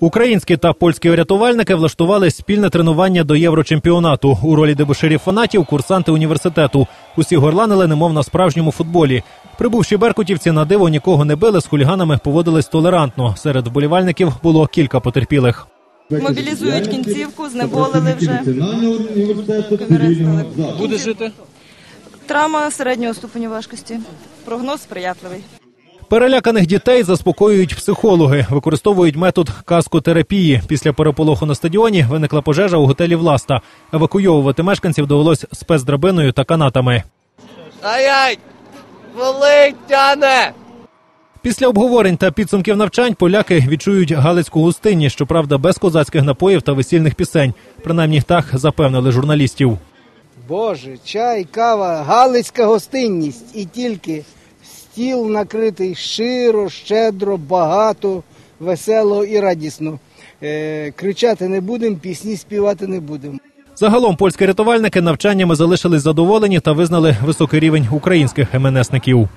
Українські та польські рятувальники влаштували спільне тренування до єврочемпіонату. У ролі дебуширів фанатів курсанти університету. Усі горланили, немов на справжньому футболі. Прибувші беркутівці на диво нікого не били, з хуліганами поводились толерантно. Серед вболівальників було кілька потерпілих. Мобілізують кінцівку, знеболили вже. Буде жити? Травма середнього ступеню важкості. Прогноз сприятливий. Переляканих дітей заспокоюють психологи, використовують метод каскотерапії. Після переполоху на стадіоні виникла пожежа у готелі Власта. Евакуйовувати мешканців довелось спецдрабиною та канатами. Болить, тяне! Після обговорень та підсумків навчань поляки відчують галицьку гостинні, щоправда, без козацьких напоїв та весільних пісень. Принаймні так запевнили журналістів. Боже, чай, кава, галицька гостинність і тільки стіл накритий широ, щедро, багато, весело і радісно. Е, кричати не будемо, пісні співати не будемо. Загалом польські рятувальники навчаннями залишились задоволені та визнали високий рівень українських МНСників.